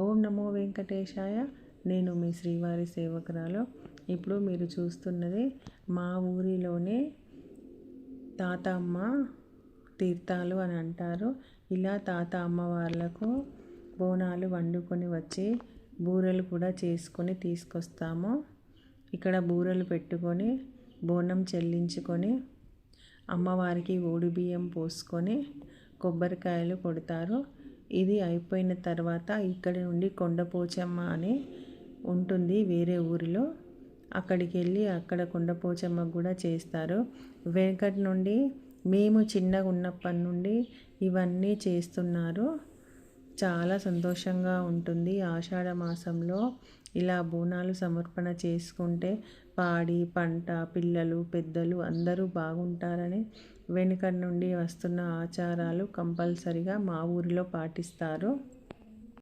ఓం నమో వెంకటేశాయ. నేను మీ శ్రీవారి సేవకురాలు. ఇప్పుడు మీరు చూస్తున్నది మా ఊరిలోనే తాత అమ్మ తీర్థాలు అని అంటారు. ఇలా తాత అమ్మవార్లకు బోనాలు వండుకొని వచ్చి బూరెలు కూడా చేసుకొని తీసుకొస్తాము. ఇక్కడ బూరెలు పెట్టుకొని బోనం చెల్లించుకొని అమ్మవారికి ఓడి బియ్యం పోసుకొని కొబ్బరికాయలు కొడతారు. ఇది అయిపోయిన తర్వాత ఇక్కడి నుండి కొండపోచమ్మ అని ఉంటుంది వేరే ఊరిలో. అక్కడికి వెళ్ళి అక్కడ కొండపోచమ్మ కూడా చేస్తారు. వెనకటి నుండి మేము చిన్నగా ఉన్నప్పటి నుండి ఇవన్నీ చేస్తున్నారు. చాలా సంతోషంగా ఉంటుంది. ఆషాఢ మాసంలో ఇలా బోనాలు సమర్పణ చేసుకుంటే పాడి పంట పిల్లలు పెద్దలు అందరూ బాగుంటారని వెనుక నుండి వస్తున్న ఆచారాలు కంపల్సరిగా మా ఊరిలో పాటిస్తారు.